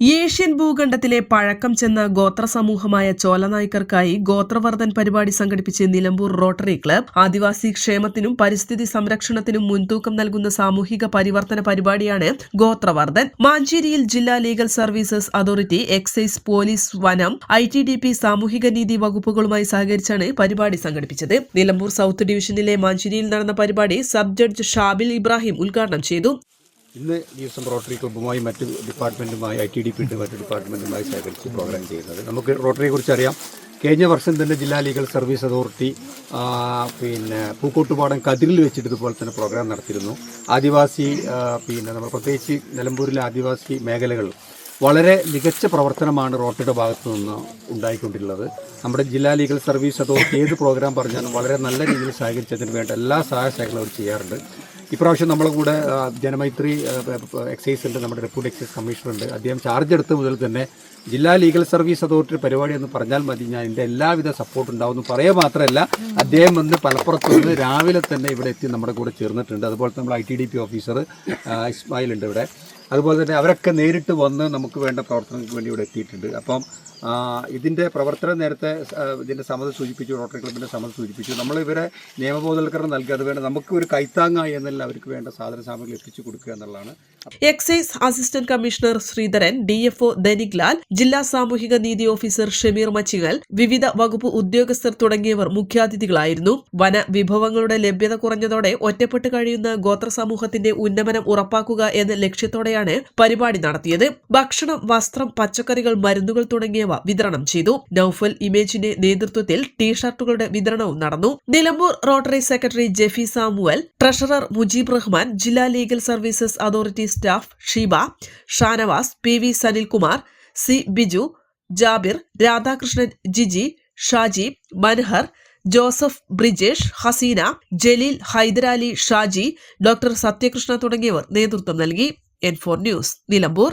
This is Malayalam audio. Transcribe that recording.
ഏഷ്യൻ ഭൂഖണ്ഡത്തിലെ പഴക്കം ചെന്ന ഗോത്ര സമൂഹമായ ചോലനായ്ക്കർക്കായി ഗോത്രവർദ്ധൻ പരിപാടി സംഘടിപ്പിച്ച് നിലമ്പൂർ റോട്ടറി ക്ലബ് ആദിവാസി ക്ഷേമത്തിനും പരിസ്ഥിതി സംരക്ഷണത്തിനും മുൻതൂക്കം നൽകുന്ന സാമൂഹിക പരിവർത്തന പരിപാടിയാണ് ഗോത്രവർദ്ധൻ. മാഞ്ചേരിയിൽ ജില്ലാ legal services authority excise police വനം ഐ ടി ഡി പി സാമൂഹിക നീതി വകുപ്പുകളുമായി സഹകരിച്ചാണ് പരിപാടി സംഘടിപ്പിച്ചത്. നിലമ്പൂർ സൗത്ത് ഡിവിഷനിലെ മാഞ്ചേരിയിൽ നടന്ന പരിപാടി സബ് ജഡ്ജ് ഷാബിൽ ഇബ്രാഹിം ഉദ്ഘാടനം ചെയ്തു. ഇന്ന് ദിവസം റോട്ടറി ക്ലബ്ബുമായി മറ്റ് ഡിപ്പാർട്ട്മെന്റുമായി ഐ ടി ഡി പിന്നെ മറ്റ് ഡിപ്പാർട്ട്മെന്റുമായി സഹകരിച്ച് പ്രോഗ്രാം ചെയ്യുന്നത്. നമുക്ക് റോട്ടറിയെക്കുറിച്ച് അറിയാം. കഴിഞ്ഞ വർഷം തന്നെ ജില്ലാ ലീഗൽ സർവീസ് അതോറിറ്റി പിന്നെ പൂക്കോട്ടുപാടം കതിരിൽ വെച്ചിട്ട് ഇതുപോലെ തന്നെ പ്രോഗ്രാം നടത്തിയിരുന്നു. ആദിവാസി പിന്നെ നമ്മൾ പ്രത്യേകിച്ച് നിലമ്പൂരിലെ ആദിവാസി മേഖലകൾ വളരെ മികച്ച പ്രവർത്തനമാണ് റോട്ടറിയുടെ ഭാഗത്തു നിന്ന് ഉണ്ടായിക്കൊണ്ടിട്ടുള്ളത് നമ്മുടെ ജില്ലാ ലീഗൽ സർവീസ് അതോറിറ്റി ഏത് പ്രോഗ്രാം പറഞ്ഞാലും വളരെ നല്ല രീതിയിൽ സഹകരിച്ചതിന് വേണ്ട എല്ലാ സഹായ സഹകരണവും ചെയ്യാറുണ്ട്. ഇപ്രാവശ്യം നമ്മളെ കൂടെ ജനമൈത്രി എക്സൈസ് ഉണ്ട് നമ്മുടെ ഡെപ്യൂട്ടി എക്സൈസ് കമ്മീഷണർ ഉണ്ട് അദ്ദേഹം ചാർജ് എടുത്ത മുതൽ തന്നെ ജില്ലാ ലീഗൽ സർവീസ് അതോറിറ്റി പരിപാടി എന്ന് പറഞ്ഞാൽ മതി. ഞാൻ എന്റെ എല്ലാവിധ സപ്പോർട്ട് ഉണ്ടാവും എന്ന് പറയുക മാത്രമല്ല അദ്ദേഹം വന്ന് മലപ്പുറത്ത് നിന്ന് രാവിലെ തന്നെ ഇവിടെ എത്തി നമ്മുടെ കൂടെ ചേർന്നിട്ടുണ്ട്. അതുപോലെ നമ്മൾ I T D P officer Ismail ഉണ്ട് ഇവിടെ. അതുപോലെ തന്നെ അവരൊക്കെ നേരിട്ട് വന്ന് നമുക്ക് വേണ്ട പ്രവർത്തനങ്ങൾക്ക് വേണ്ടി ഇവിടെ എത്തിയിട്ടുണ്ട്. അപ്പം ഇതിന്റെ പ്രവർത്തനം നേരത്തെ ഇതിന്റെ സമ്മതി സൂചിപ്പിച്ചു റോട്ടറി ക്ലബിന്റെ സമ്മതി സൂചിപ്പിച്ചു. നമ്മൾ ഇവരെ നിയമബോധവൽക്കരണം നൽകുക. അത് വേണ്ട നമുക്ക് ഒരു കൈത്താങ്ങായി എന്നല്ല അവർക്ക് വേണ്ട സാധന സാമഗ്രികൾ എത്തിച്ചു കൊടുക്കുക എന്നുള്ളതാണ്. Excise assistant commissioner Sreedharan D F DFO Dhaniklal ജില്ലാ സാമൂഹിക നീതി ഓഫീസർ ഷമീർ മച്ചിങ്ങൽ വിവിധ വകുപ്പ് ഉദ്യോഗസ്ഥർ തുടങ്ങിയവർ മുഖ്യാതിഥികളായിരുന്നു. വന വിഭവങ്ങളുടെ ലഭ്യത കുറഞ്ഞതോടെ ഒറ്റപ്പെട്ട് കഴിയുന്ന ഗോത്ര സമൂഹത്തിന്റെ ഉന്നമനം ഉറപ്പാക്കുക എന്ന ലക്ഷ്യത്തോടെയാണ് പരിപാടി നടത്തിയത്. ഭക്ഷണം വസ്ത്രം പച്ചക്കറികൾ മരുന്നുകൾ തുടങ്ങിയവ വിതരണം ചെയ്തു. നൌഫൽ ഇമേജിന്റെ നേതൃത്വത്തിൽ ടീഷർട്ടുകളുടെ വിതരണവും നടന്നു. Nilambur rotary secretary Jeffy Samuel treasurer Mujeeb Rahman ജില്ലാ legal services authority staff Sheeba Shanavas P V Sanilkumar C Biju Jabir Radhakrishnan Jiji Shaji Manhar Joseph Brijesh Haseena Jaleel Hydrali Shaji doctor Sathyakrishna തുടങ്ങിയവർ നേതൃത്വം നൽകി. N four news Nilambur.